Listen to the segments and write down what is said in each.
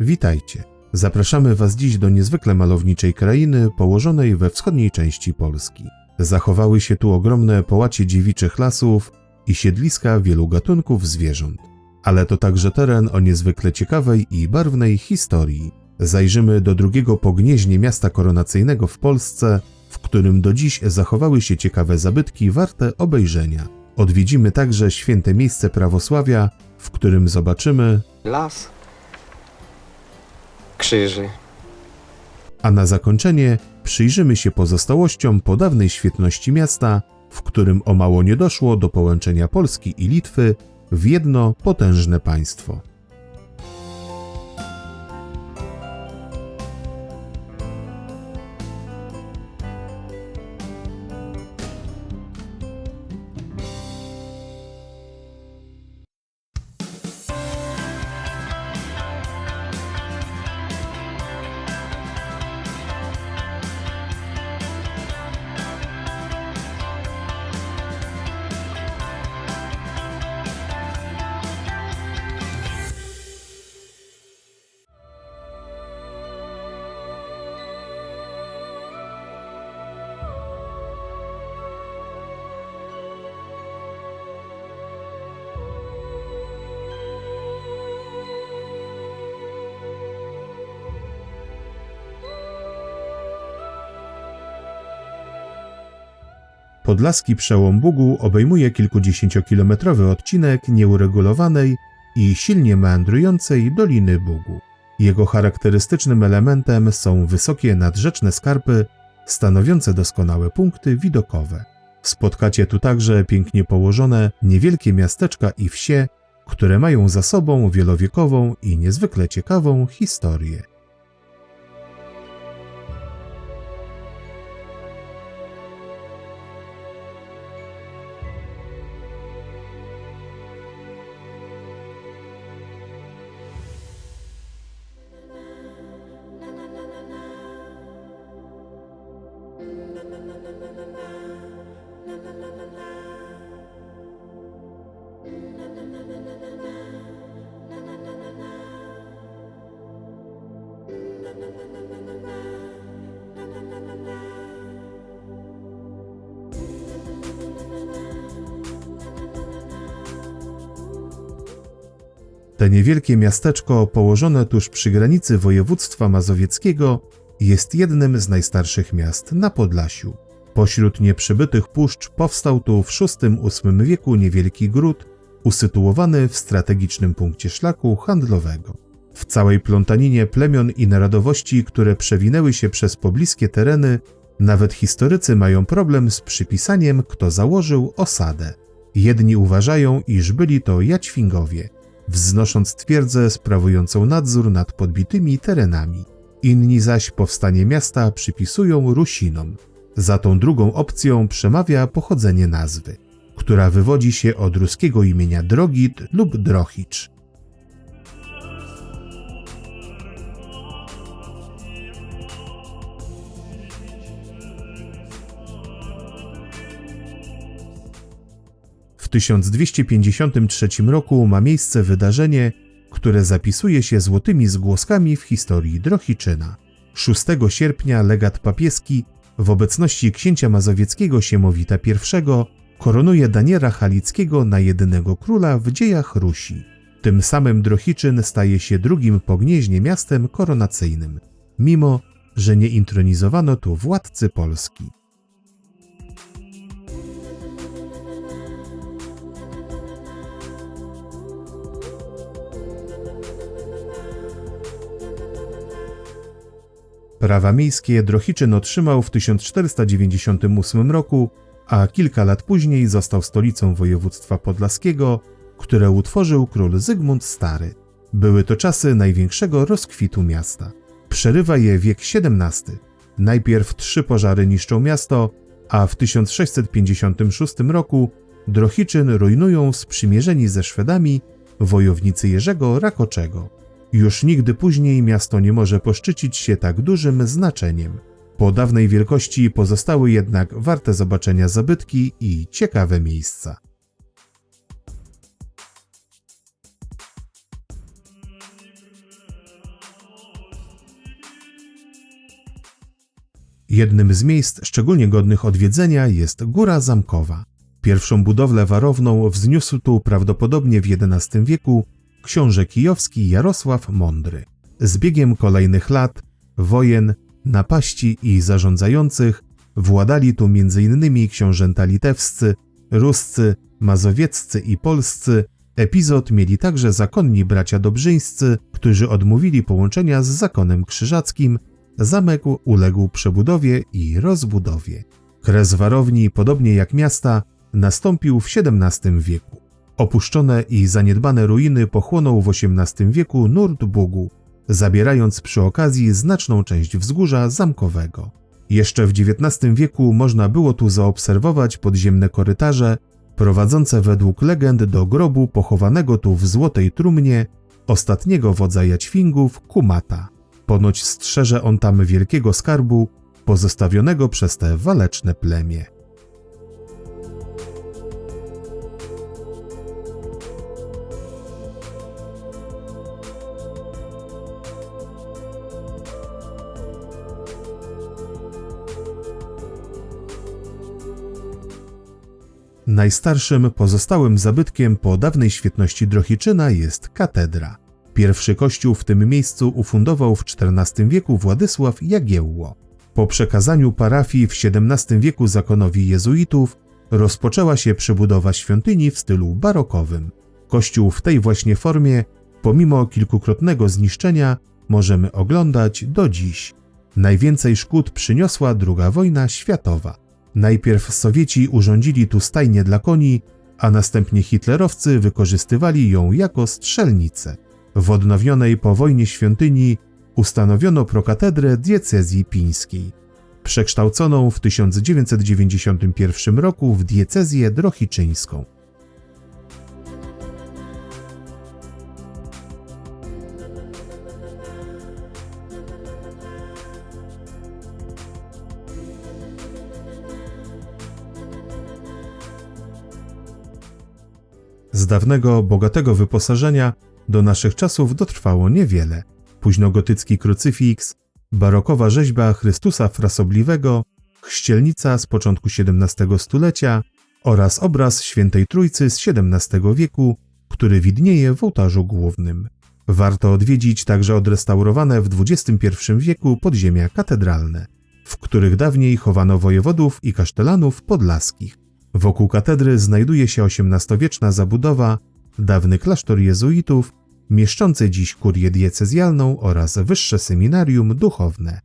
Witajcie. Zapraszamy Was dziś do niezwykle malowniczej krainy położonej we wschodniej części Polski. Zachowały się tu ogromne połacie dziewiczych lasów i siedliska wielu gatunków zwierząt. Ale to także teren o niezwykle ciekawej i barwnej historii. Zajrzymy do drugiego pognieźnie miasta koronacyjnego w Polsce, w którym do dziś zachowały się ciekawe zabytki warte obejrzenia. Odwiedzimy także święte miejsce prawosławia, w którym zobaczymy, Las. Krzyży. a na zakończenie przyjrzymy się pozostałościom po dawnej świetności miasta, w którym o mało nie doszło do połączenia Polski i Litwy w jedno potężne państwo. Podlaski przełom Bugu obejmuje kilkudziesięciokilometrowy odcinek nieuregulowanej i silnie meandrującej Doliny Bugu. Jego charakterystycznym elementem są wysokie nadrzeczne skarpy stanowiące doskonałe punkty widokowe. Spotkacie tu także pięknie położone niewielkie miasteczka i wsie, które mają za sobą wielowiekową i niezwykle ciekawą historię. Te niewielkie miasteczko położone tuż przy granicy województwa mazowieckiego jest jednym z najstarszych miast na Podlasiu. Pośród nieprzybytych puszcz powstał tu w VI-VIII wieku niewielki gród, usytuowany w strategicznym punkcie szlaku handlowego. W całej plątaninie plemion i narodowości, które przewinęły się przez pobliskie tereny, nawet historycy mają problem z przypisaniem, kto założył osadę. Jedni uważają, iż byli to Jaćwingowie, wznosząc twierdzę sprawującą nadzór nad podbitymi terenami. Inni zaś powstanie miasta przypisują Rusinom. Za tą drugą opcją przemawia pochodzenie nazwy, która wywodzi się od ruskiego imienia Drogit lub Drohicz. 1253 roku ma miejsce wydarzenie, które zapisuje się złotymi zgłoskami w historii Drohiczyna. 6 sierpnia legat papieski w obecności księcia mazowieckiego Siemowita I koronuje Daniela Halickiego na jedynego króla w dziejach Rusi. Tym samym Drohiczyn staje się drugim po gnieźnie miastem koronacyjnym, mimo że nie intronizowano tu władcy Polski. Prawa miejskie Drohiczyn otrzymał w 1498 roku, a kilka lat później został stolicą województwa podlaskiego, które utworzył król Zygmunt Stary. Były to czasy największego rozkwitu miasta. Przerywa je wiek XVII. Najpierw trzy pożary niszczą miasto, a w 1656 roku Drohiczyn rujnują sprzymierzeni ze Szwedami wojownicy Jerzego Rakoczego. Już nigdy później miasto nie może poszczycić się tak dużym znaczeniem. Po dawnej wielkości pozostały jednak warte zobaczenia zabytki i ciekawe miejsca. Jednym z miejsc szczególnie godnych odwiedzenia jest Góra Zamkowa. Pierwszą budowlę warowną wzniósł tu prawdopodobnie w XI wieku książę kijowski Jarosław Mądry. Z biegiem kolejnych lat, wojen, napaści i zarządzających władali tu m.in. książęta litewscy, ruscy, mazowieccy i polscy. Epizod mieli także zakonni bracia dobrzyńscy, którzy odmówili połączenia z zakonem krzyżackim. Zamek uległ przebudowie i rozbudowie. Kres warowni, podobnie jak miasta, nastąpił w XVII wieku. Opuszczone i zaniedbane ruiny pochłonął w XVIII wieku nurt Bugu, zabierając przy okazji znaczną część wzgórza zamkowego. Jeszcze w XIX wieku można było tu zaobserwować podziemne korytarze prowadzące według legend do grobu pochowanego tu w złotej trumnie ostatniego wodza jaćwingów Kumata. Ponoć strzeże on tam wielkiego skarbu pozostawionego przez te waleczne plemię. Najstarszym pozostałym zabytkiem po dawnej świetności Drohiczyna jest katedra. Pierwszy kościół w tym miejscu ufundował w XIV wieku Władysław Jagiełło. Po przekazaniu parafii w XVII wieku zakonowi jezuitów rozpoczęła się przebudowa świątyni w stylu barokowym. Kościół w tej właśnie formie, pomimo kilkukrotnego zniszczenia, możemy oglądać do dziś. Najwięcej szkód przyniosła II wojna światowa. Najpierw Sowieci urządzili tu stajnię dla koni, a następnie hitlerowcy wykorzystywali ją jako strzelnicę. W odnowionej po wojnie świątyni ustanowiono prokatedrę diecezji pińskiej, przekształconą w 1991 roku w diecezję drohiczyńską. Z dawnego, bogatego wyposażenia do naszych czasów dotrwało niewiele. Późnogotycki krucyfiks, barokowa rzeźba Chrystusa Frasobliwego, chrzcielnica z początku XVII stulecia oraz obraz Świętej Trójcy z XVII wieku, który widnieje w ołtarzu głównym. Warto odwiedzić także odrestaurowane w XXI wieku podziemia katedralne, w których dawniej chowano wojewodów i kasztelanów podlaskich. Wokół katedry znajduje się XVIII-wieczna zabudowa, dawny klasztor jezuitów, mieszczący dziś kurię diecezjalną oraz wyższe seminarium duchowne.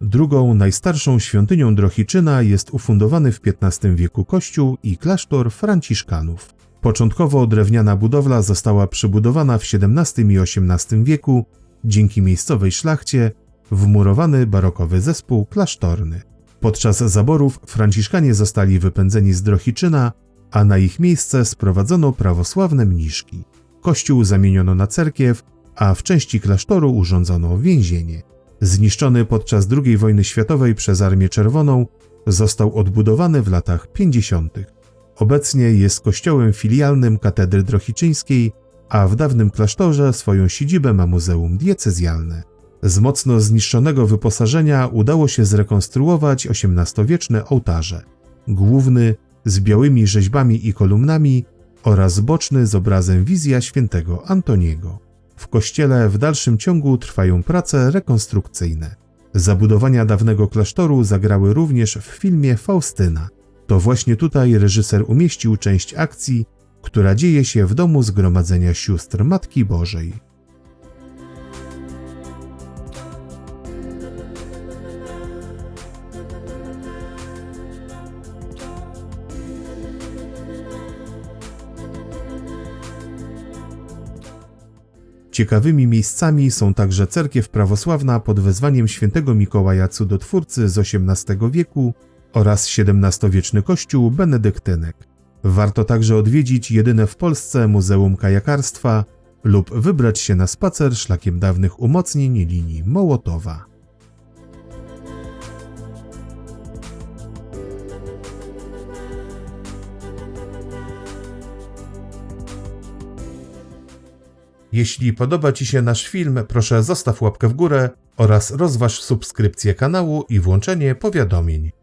Drugą najstarszą świątynią Drohiczyna jest ufundowany w XV wieku kościół i klasztor franciszkanów. Początkowo drewniana budowla została przybudowana w XVII i XVIII wieku dzięki miejscowej szlachcie wmurowany barokowy zespół klasztorny. Podczas zaborów franciszkanie zostali wypędzeni z Drohiczyna, a na ich miejsce sprowadzono prawosławne mniszki. Kościół zamieniono na cerkiew, a w części klasztoru urządzono więzienie. Zniszczony podczas II wojny światowej przez Armię Czerwoną, został odbudowany w latach 50. Obecnie jest kościołem filialnym katedry drohiczyńskiej, a w dawnym klasztorze swoją siedzibę ma muzeum diecezjalne. Z mocno zniszczonego wyposażenia udało się zrekonstruować XVIII-wieczne ołtarze. Główny z białymi rzeźbami i kolumnami oraz boczny z obrazem wizja świętego Antoniego. W kościele w dalszym ciągu trwają prace rekonstrukcyjne. Zabudowania dawnego klasztoru zagrały również w filmie Faustyna – to właśnie tutaj reżyser umieścił część akcji, która dzieje się w domu Zgromadzenia Sióstr Matki Bożej. Ciekawymi miejscami są także cerkiew prawosławna pod wezwaniem świętego Mikołaja Cudotwórcy z XVIII wieku oraz XVII-wieczny kościół benedyktynek. Warto także odwiedzić jedyne w Polsce Muzeum Kajakarstwa lub wybrać się na spacer szlakiem dawnych umocnień linii Mołotowa. Jeśli podoba Ci się nasz film, proszę zostaw łapkę w górę oraz rozważ subskrypcję kanału i włączenie powiadomień.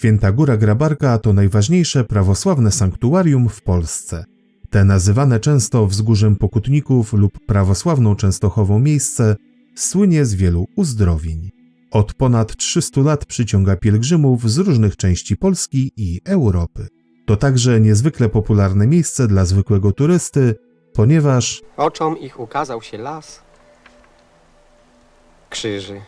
Święta Góra Grabarka to najważniejsze prawosławne sanktuarium w Polsce. Te nazywane często wzgórzem pokutników lub prawosławną Częstochową miejsce słynie z wielu uzdrowień. Od ponad 300 lat przyciąga pielgrzymów z różnych części Polski i Europy. To także niezwykle popularne miejsce dla zwykłego turysty, ponieważ Oczom ich ukazał się las krzyży.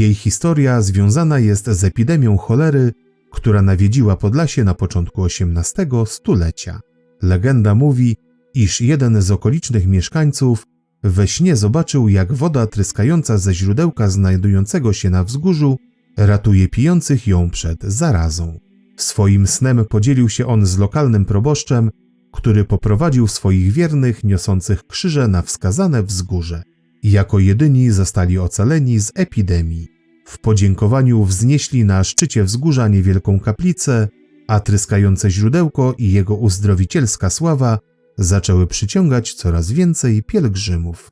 Jej historia związana jest z epidemią cholery, która nawiedziła Podlasie na początku XVIII stulecia. Legenda mówi, iż jeden z okolicznych mieszkańców we śnie zobaczył, jak woda tryskająca ze źródełka znajdującego się na wzgórzu ratuje pijących ją przed zarazą. Swoim snem podzielił się on z lokalnym proboszczem, który poprowadził swoich wiernych niosących krzyże na wskazane wzgórze. Jako jedyni zostali ocaleni z epidemii. W podziękowaniu wznieśli na szczycie wzgórza niewielką kaplicę, a tryskające źródełko i jego uzdrowicielska sława zaczęły przyciągać coraz więcej pielgrzymów.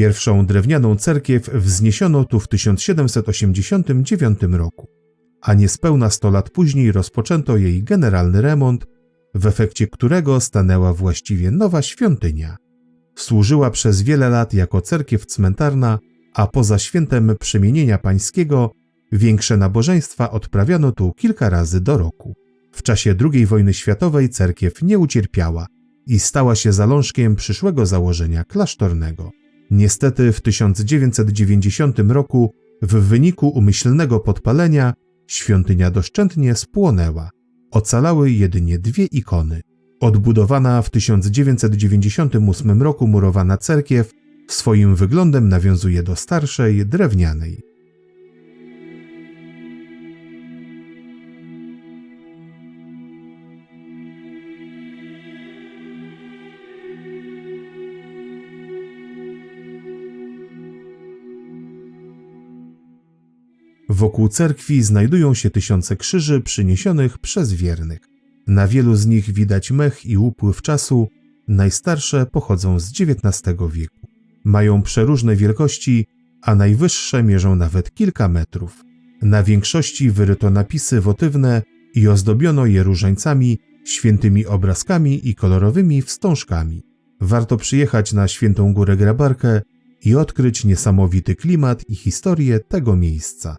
Pierwszą drewnianą cerkiew wzniesiono tu w 1789 roku, a niespełna 100 lat później rozpoczęto jej generalny remont, w efekcie którego stanęła właściwie nowa świątynia. Służyła przez wiele lat jako cerkiew cmentarna, a poza świętem przemienienia pańskiego większe nabożeństwa odprawiano tu kilka razy do roku. W czasie II wojny światowej cerkiew nie ucierpiała i stała się zalążkiem przyszłego założenia klasztornego. Niestety w 1990 roku w wyniku umyślnego podpalenia świątynia doszczętnie spłonęła. Ocalały jedynie dwie ikony. Odbudowana w 1998 roku murowana cerkiew swoim wyglądem nawiązuje do starszej, drewnianej. Wokół cerkwi znajdują się tysiące krzyży przyniesionych przez wiernych. Na wielu z nich widać mech i upływ czasu, najstarsze pochodzą z XIX wieku. Mają przeróżne wielkości, a najwyższe mierzą nawet kilka metrów. Na większości wyryto napisy wotywne i ozdobiono je różańcami, świętymi obrazkami i kolorowymi wstążkami. Warto przyjechać na Świętą Górę Grabarkę i odkryć niesamowity klimat i historię tego miejsca.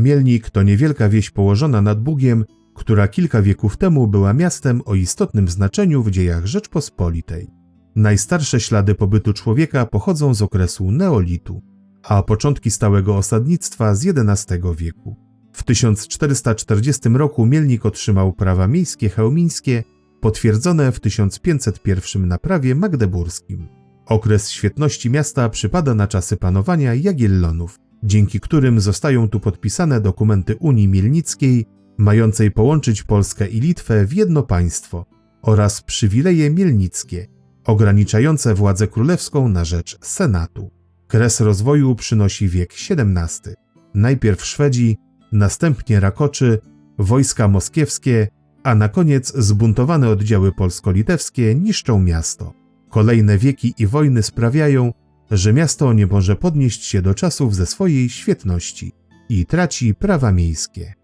Mielnik to niewielka wieś położona nad Bugiem, która kilka wieków temu była miastem o istotnym znaczeniu w dziejach Rzeczpospolitej. Najstarsze ślady pobytu człowieka pochodzą z okresu neolitu, a początki stałego osadnictwa z XI wieku. W 1440 roku Mielnik otrzymał prawa miejskie chełmińskie, potwierdzone w 1501 na prawie magdeburskim. Okres świetności miasta przypada na czasy panowania Jagiellonów, dzięki którym zostają tu podpisane dokumenty Unii Mielnickiej, mającej połączyć Polskę i Litwę w jedno państwo, oraz przywileje mielnickie, ograniczające władzę królewską na rzecz Senatu. Kres rozwoju przynosi wiek XVII. Najpierw Szwedzi, następnie Rakoczy, wojska moskiewskie, a na koniec zbuntowane oddziały polsko-litewskie niszczą miasto. Kolejne wieki i wojny sprawiają, że miasto nie może podnieść się do czasów ze swojej świetności i traci prawa miejskie.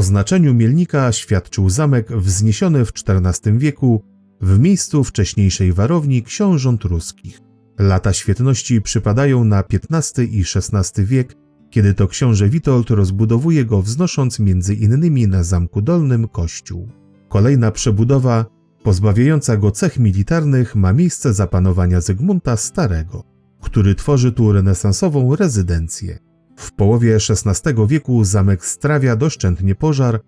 O znaczeniu Mielnika świadczył zamek wzniesiony w XIV wieku w miejscu wcześniejszej warowni książąt ruskich. Lata świetności przypadają na XV i XVI wiek, kiedy to książę Witold rozbudowuje go wznosząc między innymi na Zamku Dolnym kościół. Kolejna przebudowa, pozbawiająca go cech militarnych, ma miejsce za panowania Zygmunta Starego, który tworzy tu renesansową rezydencję. W połowie XVI wieku zamek strawia doszczętnie pożar,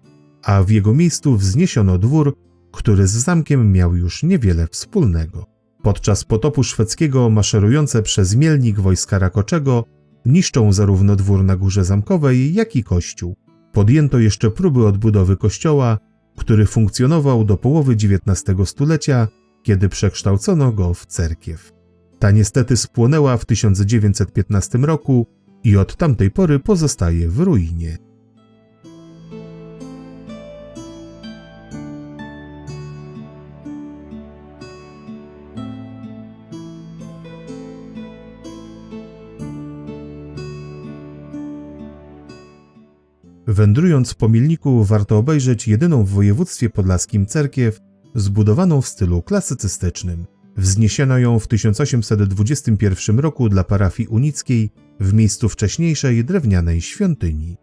a w jego miejscu wzniesiono dwór, który z zamkiem miał już niewiele wspólnego. Podczas potopu szwedzkiego maszerujące przez Mielnik wojska Rakoczego niszczą zarówno dwór na górze zamkowej, jak i kościół. Podjęto jeszcze próby odbudowy kościoła, który funkcjonował do połowy XIX stulecia, kiedy przekształcono go w cerkiew. Ta niestety spłonęła w 1915 roku i od tamtej pory pozostaje w ruinie. Wędrując po Milniku warto obejrzeć jedyną w województwie podlaskim cerkiew zbudowaną w stylu klasycystycznym. Wzniesiono ją w 1821 roku dla parafii unickiej w miejscu wcześniejszej drewnianej świątyni.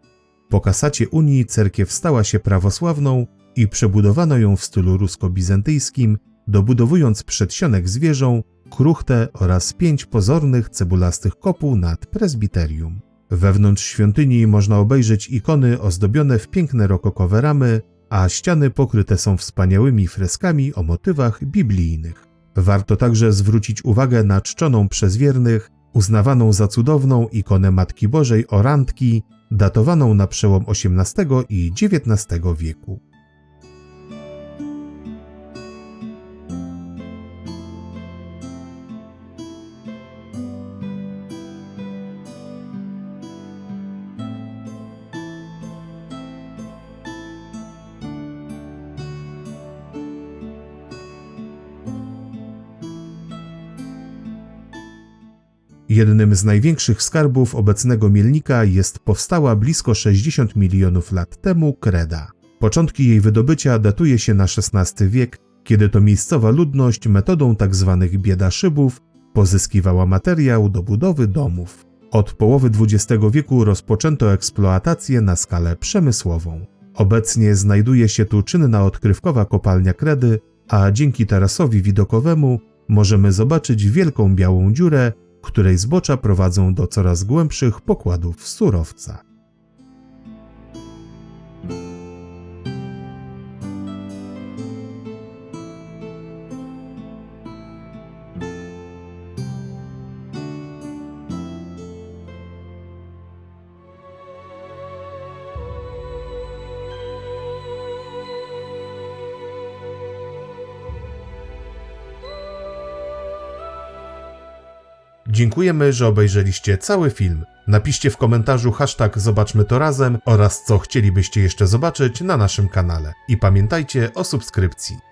Po kasacie Unii cerkiew stała się prawosławną i przebudowano ją w stylu rusko-bizantyjskim, dobudowując przedsionek z wieżą, kruchtę oraz pięć pozornych cebulastych kopuł nad prezbiterium. Wewnątrz świątyni można obejrzeć ikony ozdobione w piękne rokokowe ramy, a ściany pokryte są wspaniałymi freskami o motywach biblijnych. Warto także zwrócić uwagę na czczoną przez wiernych, uznawaną za cudowną ikonę Matki Bożej Orantki, datowaną na przełom XVIII i XIX wieku. Jednym z największych skarbów obecnego Mielnika jest powstała blisko 60 milionów lat temu kreda. Początki jej wydobycia datuje się na XVI wiek, kiedy to miejscowa ludność metodą tzw. Tak biedaszybów pozyskiwała materiał do budowy domów. Od połowy XX wieku rozpoczęto eksploatację na skalę przemysłową. Obecnie znajduje się tu czynna odkrywkowa kopalnia kredy, a dzięki tarasowi widokowemu możemy zobaczyć wielką białą dziurę, której zbocza prowadzą do coraz głębszych pokładów surowca. Dziękujemy, że obejrzeliście cały film. Napiszcie w komentarzu hashtag Zobaczmy to razem oraz co chcielibyście jeszcze zobaczyć na naszym kanale. I pamiętajcie o subskrypcji.